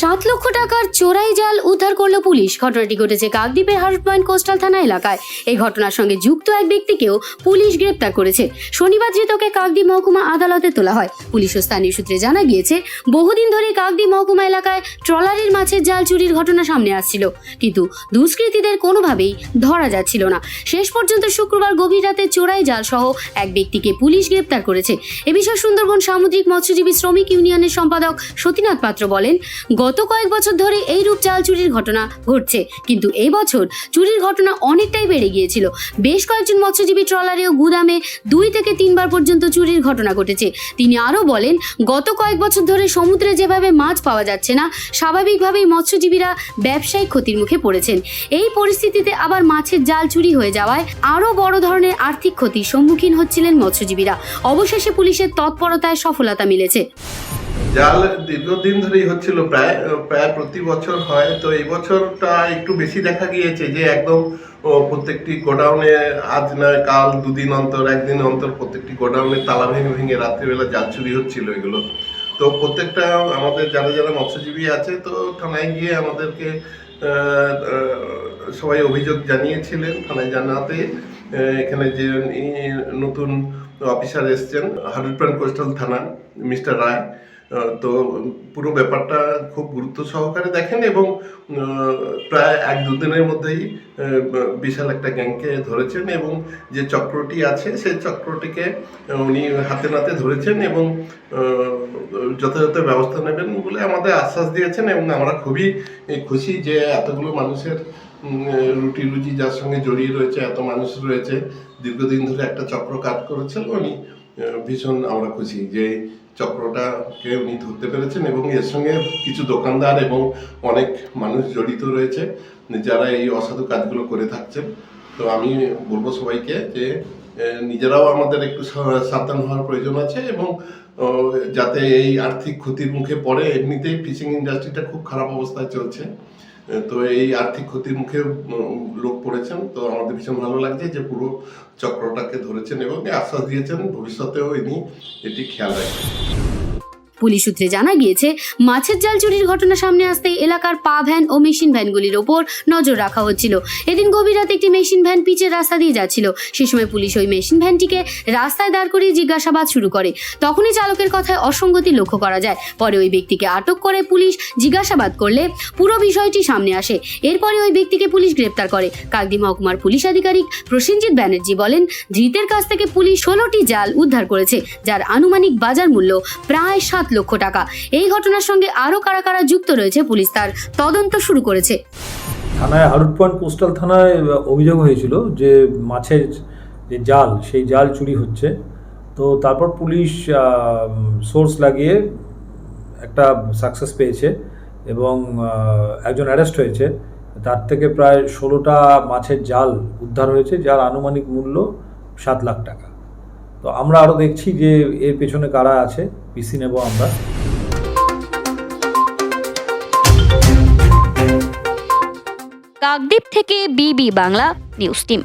সাত লক্ষ টাকার চোরাই জাল উদ্ধার করল পুলিশ। ঘটনাটি ঘটেছে কাকদ্বীপের হার্ট পয়েন্ট কোস্টাল থানা এলাকায়। এই ঘটনার সঙ্গে যুক্ত এক ব্যক্তিকেও পুলিশ গ্রেপ্তার করেছে। শনিবার ধৃতকে কাকদ্বীপ মহকুমা আদালতে তোলা হয়। পুলিশ ও স্থানীয় সূত্রে জানা গিয়েছে, বহুদিন ধরে কাকদ্বীপ মহকুমা এলাকায় ট্রলারের মাছের জাল চুরির ঘটনা সামনে আসছিল। কিন্তু দুষ্কৃতীদের কোনোভাবেই ধরা যাচ্ছিল না। শেষ পর্যন্ত শুক্রবার গভীর রাতে চোরাই জাল সহ এক ব্যক্তিকে পুলিশ গ্রেপ্তার করেছে। এ বিষয়ে সুন্দরবন সামুদ্রিক মৎস্যজীবী শ্রমিক ইউনিয়নের সম্পাদক সতীনাথ পাত্র বলেন গত কয়েক বছর ধরে এই রূপ জাল চুরির ঘটনা ঘটছে। কিন্তু এই বছর চুরির ঘটনা অনেকটাই বেড়ে গিয়েছিল। বেশ কয়েকজন মৎস্যজীবী ট্রলারে ও গুদামে দুই থেকে তিনবার পর্যন্ত চুরির ঘটনা ঘটেছে। তিনি আরও বলেন, গত কয়েক বছর ধরে সমুদ্রে যেভাবে মাছ পাওয়া যাচ্ছে না, স্বাভাবিকভাবেই মৎস্যজীবীরা ব্যবসায়িক ক্ষতির মুখে পড়েছেন। এই পরিস্থিতিতে আবার মাছের জাল চুরি হয়ে যাওয়ায় আরও বড় ধরনের আর্থিক ক্ষতির সম্মুখীন হচ্ছিলেন মৎস্যজীবীরা। অবশেষে পুলিশের তৎপরতায় সফলতা মিলেছে। জাল দীর্ঘদিন ধরেই হচ্ছিল, প্রায় প্রায় প্রতি বছর হয়। তো এই বছরটা একটু বেশি দেখা গিয়েছে যে একদম প্রত্যেকটি গোডাউনে আজ নয় কাল দুদিন অন্তর, একদিন অন্তর প্রত্যেকটি গোডাউনে তালা ভেঙে ভেঙে রাত্রিবেলা জাল চুরি হচ্ছিল এগুলো। তো প্রত্যেকটা আমাদের যারা যারা মৎস্যজীবী আছে, তো থানায় গিয়ে আমাদেরকে সবাই অভিযোগ জানিয়েছিলেন থানায় জানাতে। এখানে যে নতুন অফিসার এসছেন হারুপ্রান কোস্টাল থানা মিস্টার রায়। তো পুরো ব্যাপারটা খুব গুরুত্ব সহকারে দেখেন এবং প্রায় এক দুদিনের মধ্যেই বিশাল একটা গ্যাংকে ধরেছেন এবং যে চক্রটি আছে, সেই চক্রটিকে উনি হাতে নাতে ধরেছেন এবং যথাযথ ব্যবস্থা নেবেন বলে আমাদের আশ্বাস দিয়েছেন এবং আমরা খুবই খুশি যে এতগুলো মানুষের রুটি রুজি যার সঙ্গে জড়িয়ে রয়েছে, এত মানুষ রয়েছে, দীর্ঘদিন ধরে একটা চক্র কাজ করেছিল উনি ভীষণ আমরা খুশি যে চক্রটাকে উনি ধরতে পেরেছেন এবং এর সঙ্গে কিছু দোকানদার এবং অনেক মানুষ জড়িত রয়েছে, যারা এই অসাধু কাজগুলো করে থাকছেন। তো আমি বলব সবাইকে যে নিজেরাও আমাদের একটু সাবধান হওয়ার প্রয়োজন আছে এবং যাতে এই আর্থিক ক্ষতির মুখে পড়ে, এমনিতেই ফিশিং ইন্ডাস্ট্রিটা খুব খারাপ অবস্থায় চলছে। তো এই আর্থিক ক্ষতির মুখে লোক পড়েছেন। তো আমাদের ভীষণ ভালো লাগছে যে পুরো চক্রটাকে ধরেছেন এবং আশ্বাস দিয়েছেন ভবিষ্যতেও ইনি এটি খেয়াল রাখবেন। পুলিশ সূত্রে জানা গিয়েছে, মাছের জাল চুরির ঘটনা সামনে আসতেই এলাকার পা ভ্যান ও মেশিন ভ্যানগুলির ওপর নজর রাখা হচ্ছিল। এদিন গভীর রাতে একটি মেশিন ভ্যান পিচের রাস্তা দিয়ে যাচ্ছিল। সে সময় পুলিশ ওই মেশিন ভ্যানটিকে রাস্তায় দাঁড় করিয়ে জিজ্ঞাসাবাদ শুরু করে। তখনই চালকের কথায় অসঙ্গতি লক্ষ্য করা যায়। পরে ওই ব্যক্তিকে আটক করে পুলিশ জিজ্ঞাসাবাদ করলে পুরো বিষয়টি সামনে আসে। এরপরে ওই ব্যক্তিকে পুলিশ গ্রেপ্তার করে। কাকদি মহকুমার পুলিশ আধিকারিক প্রসেনজিৎ ব্যানার্জি বলেন, ধৃতের কাছ থেকে পুলিশ ষোলোটি জাল উদ্ধার করেছে, যার আনুমানিক বাজার মূল্য প্রায় সাত লক্ষ টাকা। এই ঘটনার সঙ্গে আরও কারা কারা যুক্ত রয়েছে পুলিশ তার তদন্ত শুরু করেছে। থানায় হারুট পয়েন্ট কোস্টাল থানায় অভিযোগ হয়েছিল যে মাছের যে জাল, সেই জাল চুরি হচ্ছে। তো তারপর পুলিশ সোর্স লাগিয়ে একটা সাকসেস পেয়েছে এবং একজন অ্যারেস্ট হয়েছে। তার থেকে প্রায় ষোলোটা মাছের জাল উদ্ধার হয়েছে, যার আনুমানিক মূল্য সাত লাখ টাকা। তো আমরা আরও দেখছি যে এর পেছনে কারা আছে। পিসি নেব আমরা। কাকদ্বীপ থেকে বিবি বাংলা নিউজ টিম।